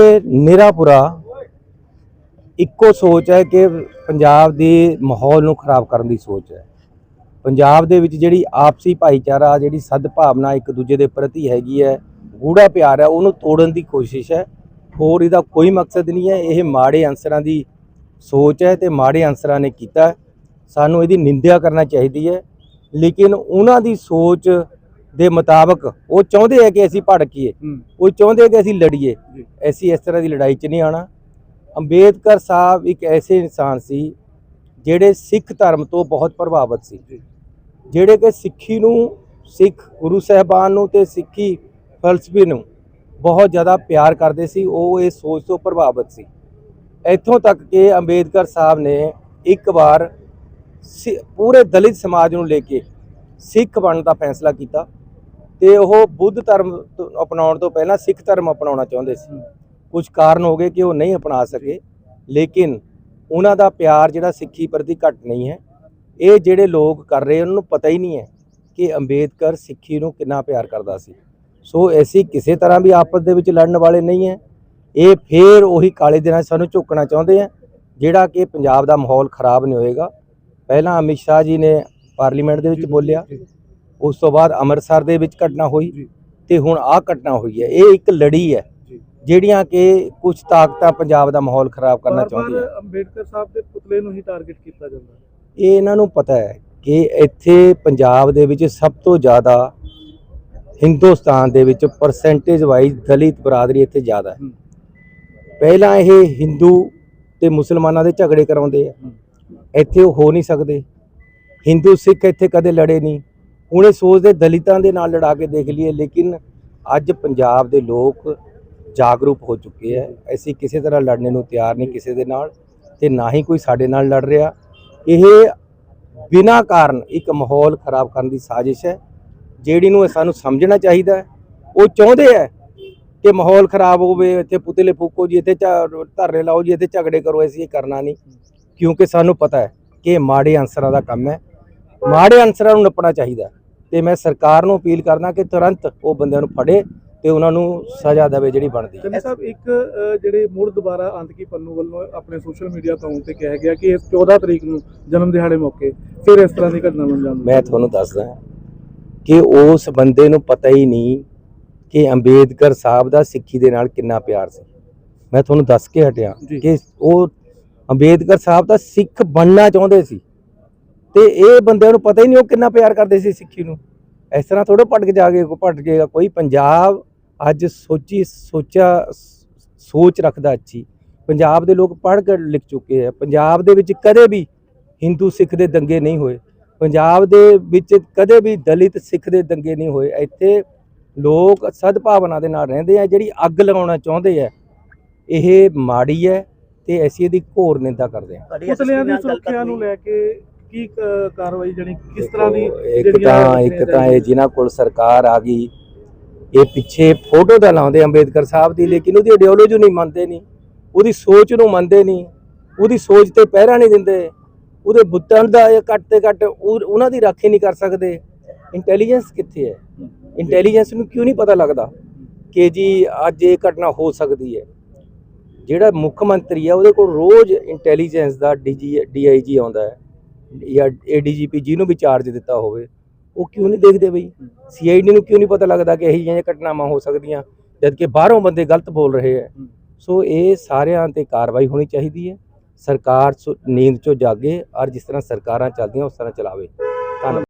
ਇਹ ਨਿਰਾਪੁਰਾ ਇੱਕੋ ਸੋਚ ਹੈ ਕਿ ਪੰਜਾਬ ਦੇ ਮਾਹੌਲ ਨੂੰ ਖਰਾਬ ਕਰਨ ਦੀ ਸੋਚ ਹੈ। ਪੰਜਾਬ ਦੇ ਵਿੱਚ ਜਿਹੜੀ ਆਪਸੀ ਭਾਈਚਾਰਾ, ਜਿਹੜੀ ਸਦਭਾਵਨਾ ਇੱਕ ਦੂਜੇ ਦੇ ਪ੍ਰਤੀ ਹੈਗੀ ਹੈ, ਗੂੜਾ ਪਿਆਰ ਹੈ, ਉਹਨੂੰ ਤੋੜਨ ਦੀ ਕੋਸ਼ਿਸ਼ ਹੈ। ਹੋਰ ਇਹਦਾ ਕੋਈ ਮਕਸਦ ਨਹੀਂ ਹੈ। ਇਹ ਮਾੜੇ ਅੰਸਰਾਂ ਦੀ ਸੋਚ ਹੈ ਤੇ ਮਾੜੇ ਅੰਸਰਾਂ ਨੇ ਕੀਤਾ ਸਾਨੂੰ ਇਹਦੀ ਨਿੰਦਿਆ ਕਰਨਾ ਚਾਹੀਦੀ ਹੈ। ਲੇਕਿਨ ਉਹਨਾਂ ਦੀ ਸੋਚ ਦੇ ਮੁਤਾਬਕ ਉਹ ਚਾਹੁੰਦੇ ਹੈ ਕਿ ਅਸੀਂ ਭੜਕੀਏ ਉਹ ਚਾਹੁੰਦੇ ਕਿ ਅਸੀਂ ਲੜੀਏ। ਅਸੀਂ ਇਸ ਤਰ੍ਹਾਂ ਦੀ ਲੜਾਈ 'ਚ ਨਹੀਂ ਆਣਾ ਅੰਬੇਦਕਰ ਸਾਹਿਬ ਇੱਕ ਐਸੇ ਇਨਸਾਨ ਸੀ ਜਿਹੜੇ ਸਿੱਖ ਧਰਮ ਤੋਂ ਬਹੁਤ ਪ੍ਰਭਾਵਿਤ ਸੀ। ਜਿਹੜੇ ਕਿ ਸਿੱਖੀ ਨੂੰ ਸਿੱਖ ਗੁਰੂ ਸਾਹਿਬਾਨ ਨੂੰ ਤੇ ਸਿੱਖੀ ਫਲਸਫੇ ਨੂੰ ਬਹੁਤ ਜ਼ਿਆਦਾ ਪਿਆਰ ਕਰਦੇ ਸੀ। ਉਹ ਇਹ ਸੋਚ ਤੋਂ ਪ੍ਰਭਾਵਿਤ ਸੀ। ਇੱਥੋਂ ਤੱਕ ਕਿ ਅੰਬੇਦਕਰ ਸਾਹਿਬ ਨੇ ਇੱਕ ਵਾਰ ਪੂਰੇ ਦਲਿਤ ਸਮਾਜ ਨੂੰ ਲੈ ਕੇ ਸਿੱਖ ਬਣਨ ਦਾ ਫੈਸਲਾ ਕੀਤਾ। ਤੇ ਉਹ ਬੁੱਧ ਧਰਮ ਤੋਂ ਅਪਣਾਉਣ ਤੋਂ ਪਹਿਲਾਂ ਸਿੱਖ ਧਰਮ ਅਪਣਾਉਣਾ ਚਾਹੁੰਦੇ ਸੀ। ਕੁਝ ਕਾਰਨ ਹੋ ਗਏ ਕਿ ਉਹ ਨਹੀਂ ਅਪਣਾ ਸਕੇ, ਲੇਕਿਨ ਉਹਨਾਂ ਦਾ ਪਿਆਰ ਜਿਹੜਾ ਸਿੱਖੀ ਪ੍ਰਤੀ ਘਟ ਨਹੀਂ ਹੈ। ਇਹ ਜਿਹੜੇ ਲੋਕ ਕਰ ਰਹੇ, ਉਹਨਾਂ ਨੂੰ ਪਤਾ ਹੀ ਨਹੀਂ ਹੈ ਕਿ ਅੰਬੇਦਕਰ ਸਿੱਖੀ ਨੂੰ ਕਿੰਨਾ ਪਿਆਰ ਕਰਦਾ ਸੀ। ਸੋ ਅਸੀਂ ਕਿਸੇ ਤਰ੍ਹਾਂ ਵੀ ਆਪਸ ਦੇ ਵਿੱਚ ਲੜਨ ਵਾਲੇ ਨਹੀਂ ਹੈ। ਇਹ ਫੇਰ ਉਹੀ ਕਾਲੇ ਦਿਨਾਂ 'ਚ ਸਾਨੂੰ ਝੁਕਣਾ ਚਾਹੁੰਦੇ ਆ, ਜਿਹੜਾ ਕਿ ਪੰਜਾਬ ਦਾ ਮਾਹੌਲ ਖਰਾਬ ਨਹੀਂ ਹੋਏਗਾ। ਪਹਿਲਾਂ ਅਮਿਤ ਸ਼ਾਹ ਜੀ ਨੇ ਪਾਰਲੀਮੈਂਟ ਦੇ ਵਿੱਚ ਬੋਲਿਆ ਉਸ ਤੋਂ ਬਾਅਦ ਅੰਮ੍ਰਿਤਸਰ ਦੇ ਵਿੱਚ ਘਟਨਾ ਹੋਈ। ਤੇ ਹੁਣ ਆਹ ਘਟਨਾ ਹੋਈ ਹੈ ਇਹ ਇੱਕ ਲੜੀ ਹੈ। ਜਿਹੜੀਆਂ ਕਿ ਕੁਝ ਤਾਕਤਾਂ ਪੰਜਾਬ ਦਾ ਮਾਹੌਲ ਖਰਾਬ ਕਰਨਾ ਚਾਹੁੰਦੀਆਂ ਅੰਬੇਡਕਰ ਸਾਹਿਬ ਦੇ ਪੁਤਲੇ ਨੂੰ ਹੀ ਟਾਰਗੇਟ ਕੀਤਾ ਜਾਂਦਾ ਹੈ ਇਹ ਇਹਨਾਂ ਨੂੰ ਪਤਾ ਹੈ ਕਿ ਇੱਥੇ ਪੰਜਾਬ ਦੇ ਵਿੱਚ ਸਭ ਤੋਂ ਜ਼ਿਆਦਾ ਹਿੰਦੁਸਤਾਨ ਦੇ ਵਿੱਚ ਪਰਸੈਂਟੇਜ ਵਾਈਜ਼ ਦਲਿਤ ਬਰਾਦਰੀ ਇੱਥੇ ਜ਼ਿਆਦਾ ਹੈ। ਪਹਿਲਾਂ ਇਹ ਹਿੰਦੂ ਤੇ ਮੁਸਲਮਾਨਾਂ ਦੇ ਝਗੜੇ ਕਰਾਉਂਦੇ ਆ। ਇੱਥੇ ਉਹ ਹੋ ਨਹੀਂ ਸਕਦੇ ਹਿੰਦੂ ਸਿੱਖ ਇੱਥੇ ਕਦੇ ਲੜੇ ਨਹੀਂ ਹੁਣ ਇਹ ਸੋਚਦੇ ਦਲਿਤਾਂ ਦੇ ਨਾਲ ਲੜਾ ਕੇ ਦੇਖ ਲਈਏ, ਲੇਕਿਨ ਅੱਜ ਪੰਜਾਬ ਦੇ ਲੋਕ ਜਾਗਰੂਕ ਹੋ ਚੁੱਕੇ ਹੈ। ਅਸੀਂ ਕਿਸੇ ਤਰ੍ਹਾਂ ਲੜਨੇ ਨੂੰ ਤਿਆਰ ਨਹੀਂ ਕਿਸੇ ਦੇ ਨਾਲ ਤੇ ਨਾ ਹੀ ਕੋਈ ਸਾਡੇ ਨਾਲ ਲੜ ਰਿਹਾ। ਇਹ ਬਿਨਾਂ ਕਾਰਨ ਇੱਕ ਮਾਹੌਲ ਖਰਾਬ ਕਰਨ ਦੀ ਸਾਜ਼ਿਸ਼ ਹੈ। ਜਿਹੜੀ ਨੂੰ ਸਾਨੂੰ ਸਮਝਣਾ ਚਾਹੀਦਾ ਉਹ ਚਾਹੁੰਦੇ ਹੈ ਕਿ ਮਾਹੌਲ ਖਰਾਬ ਹੋਵੇ, ਇੱਥੇ ਪੁਤਲੇ ਫੂਕੋ ਜੀ, ਇੱਥੇ ਝਾ- ਧਰਨੇ ਲਾਓ ਜੀ, ਇੱਥੇ ਝਗੜੇ ਕਰੋ, ਅਸੀਂ ਇਹ ਕਰਨਾ ਨਹੀਂ। ਕਿਉਂਕਿ ਸਾਨੂੰ ਪਤਾ ਹੈ ਕਿ ਇਹ ਮਾੜੇ ਅਨਸਰਾਂ ਦਾ ਕੰਮ ਹੈ। ਮਾੜੇ ਅਨਸਰਾਂ ਨੂੰ ਨੱਪਣਾ ਚਾਹੀਦਾ ਤੇ ਮੈਂ ਸਰਕਾਰ ਨੂੰ ਅਪੀਲ ਕਰਦਾ ਕਿ ਤੁਰੰਤ ਉਹ ਬੰਦਿਆਂ ਨੂੰ ਫੜੇ ਤੇ ਉਹਨਾਂ ਨੂੰ ਸਜ਼ਾ ਦੇਵੇ ਜਿਹੜੀ ਬਣਦੀ ਹੈ। ਚੰਨੀ ਸਾਹਿਬ ਇੱਕ ਜਿਹੜੇ ਮੁੜ ਦੁਬਾਰਾ ਅੰਤਕੀ ਪੰਨੂ ਵੱਲੋਂ ਆਪਣੇ ਸੋਸ਼ਲ ਮੀਡੀਆ ਅਕਾਊਂਟ ਤੇ ਕਿਹਾ ਗਿਆ ਕਿ ਇਸ 14 ਤਰੀਕ ਨੂੰ ਜਨਮ ਦਿਹਾੜੇ ਮੌਕੇ ਫਿਰ ਇਸ ਤਰ੍ਹਾਂ ਦੀ ਘਟਨਾ ਅੰਜਾਮ ਦਿੱਤਾ ਮੈਂ ਤੁਹਾਨੂੰ ਦੱਸਦਾ ਕਿ ਉਸ ਬੰਦੇ ਨੂੰ ਪਤਾ ਹੀ ਨਹੀਂ ਕਿ ਅੰਬੇਦਕਰ ਸਾਹਿਬ ਦਾ ਸਿੱਖੀ ਦੇ ਨਾਲ ਕਿੰਨਾ ਪਿਆਰ ਸੀ। ਮੈਂ ਤੁਹਾਨੂੰ ਦੱਸ ਕੇ ਹਟਿਆ। ਕਿ ਉਹ ਅੰਬੇਦਕਰ ਸਾਹਿਬ ਦਾ ਸਿੱਖ ਬਣਨਾ ਚਾਹੁੰਦੇ ਸੀ। ਤੇ ਇਹ ਬੰਦਿਆਂ ਨੂੰ ਪਤਾ ਹੀ ਨਹੀਂ ਉਹ ਕਿੰਨਾ ਪਿਆਰ ਕਰਦੇ ਸੀ ਸਿੱਖੀ ਨੂੰ। ਇਸ ਤਰ੍ਹਾਂ ਥੋੜਾ ਭਟਕ ਜਾਗੇ ਕੋ ਭਟਕੇਗਾ ਕੋਈ ਪੰਜਾਬ ਅੱਜ ਸੋਚੀ, ਸੋਚਿਆ, ਸੋਚ ਰੱਖਦਾ ਅੱਛੀ। ਪੰਜਾਬ ਦੇ ਲੋਕ ਪੜ੍ਹ ਕੇ ਲਿਖ ਚੁੱਕੇ ਆ। ਪੰਜਾਬ ਦੇ ਵਿੱਚ ਕਦੇ ਵੀ ਹਿੰਦੂ ਸਿੱਖ ਦੇ ਦੰਗੇ ਨਹੀਂ ਹੋਏ। ਪੰਜਾਬ ਦੇ ਵਿੱਚ ਕਦੇ ਵੀ ਦਲਿਤ ਸਿੱਖ ਦੇ ਦੰਗੇ ਨਹੀਂ ਹੋਏ। ਇੱਥੇ ਲੋਕ ਸਦਭਾਵਨਾ ਦੇ ਨਾਲ ਰਹਿੰਦੇ ਆ, ਜਿਹੜੀ ਅੱਗ ਲਗਾਉਣਾ ਚਾਹੁੰਦੇ ਆ। ਇਹ ਮਾੜੀ ਹੈ ਤੇ ਅਸੀਂ ਇਹਦੀ ਘੋਰ ਨਿੰਦਾ ਕਰਦੇ ਹਾਂ ਪੁਤਲਿਆਂ ਦੀ ਸੁਰੱਖਿਆ ਨੂੰ ਲੈ ਕੇ ਕੀ ਕ- ਕਾਰਵਾਈ ਜਣੀ ਕਿਸ ਤਰ੍ਹਾਂ ਦੀ ਇੱਕ ਜਿਹੜੀਆਂ ਤਾਂ ਇੱਕ ਤਾਂ ਇਹ ਜਿਨ੍ਹਾਂ ਕੋਲ ਸਰਕਾਰ ਆ ਗਈ ਇਹ ਪਿੱਛੇ ਫੋਟੋ ਤਾਂ ਲਾਉਂਦੇ ਅੰਬੇਦਕਰ ਸਾਹਿਬ ਦੀ ਲੇਕਿਨ ਉਹਦੀ ਆਈਡੀਓਲੋਜੀ ਨਹੀਂ ਮੰਨਦੇ ਨਹੀਂ। ਉਹਦੀ ਸੋਚ ਨੂੰ ਮੰਨਦੇ ਨਹੀਂ। ਉਹਦੀ ਸੋਚ ਤੇ ਪਹਿਰਾ ਨਹੀਂ ਦਿੰਦੇ। ਉਹਦੇ ਬੁੱਤਾਂ ਦਾ ਇਹ ਘੱਟ ਤੇ ਘੱਟ ਉਹ- ਉਹਨਾਂ ਦੀ ਰਾਖੀ ਨਹੀਂ ਕਰ ਸਕਦੇ। ਇੰਟੈਲੀਜੈਂਸ ਕਿੱਥੇ ਹੈ? ਇੰਟੈਲੀਜੈਂਸ ਨੂੰ ਕਿਉਂ ਨਹੀਂ ਪਤਾ ਲੱਗਦਾ ਕਿ ਜੀ ਅੱਜ ਇਹ ਘਟਨਾ ਹੋ ਸਕਦੀ ਹੈ? ਜਿਹੜਾ ਮੁੱਖ ਮੰਤਰੀ ਹੈ ਉਹਦੇ ਕੋਲ ਰੋਜ਼ ਇੰਟੈਲੀਜੈਂਸ ਦਾ ਡੀਜੀ ਡੀਆਈਜੀ ਆਉਂਦਾ ਹੈ। ਜਾਂ ਏਡੀਜੀਪੀ ਜਿਹਨੂੰ ਵੀ ਚਾਰਜ ਦਿੱਤਾ ਹੋਵੇ ਉਹ ਕਿਉਂ ਨਹੀਂ ਦੇਖਦੇ ਬਈ? ਸੀਆਈਡੀ ਨੂੰ ਕਿਉਂ ਨਹੀਂ ਪਤਾ ਲੱਗਦਾ ਕਿ ਇਹੋ ਜਿਹੀਆਂ ਘਟਨਾਵਾਂ ਹੋ ਸਕਦੀਆਂ ਜਦ ਕਿ ਬਾਹਰੋਂ ਬੰਦੇ ਗਲਤ ਬੋਲ ਰਹੇ ਹੈ। ਸੋ ਇਹ ਸਾਰਿਆਂ ਤੇ ਕਾਰਵਾਈ ਹੋਣੀ ਚਾਹੀਦੀ ਹੈ। ਸਰਕਾਰ ਸੋ- ਨੀਂਦ ਚੋਂ ਜਾਗੇ ਔਰ ਜਿਸ ਤਰ੍ਹਾਂ ਸਰਕਾਰਾਂ ਚੱਲਦੀਆਂ ਉਸ ਤਰ੍ਹਾਂ ਚਲਾਵੇ। ਧੰਨਵਾਦ।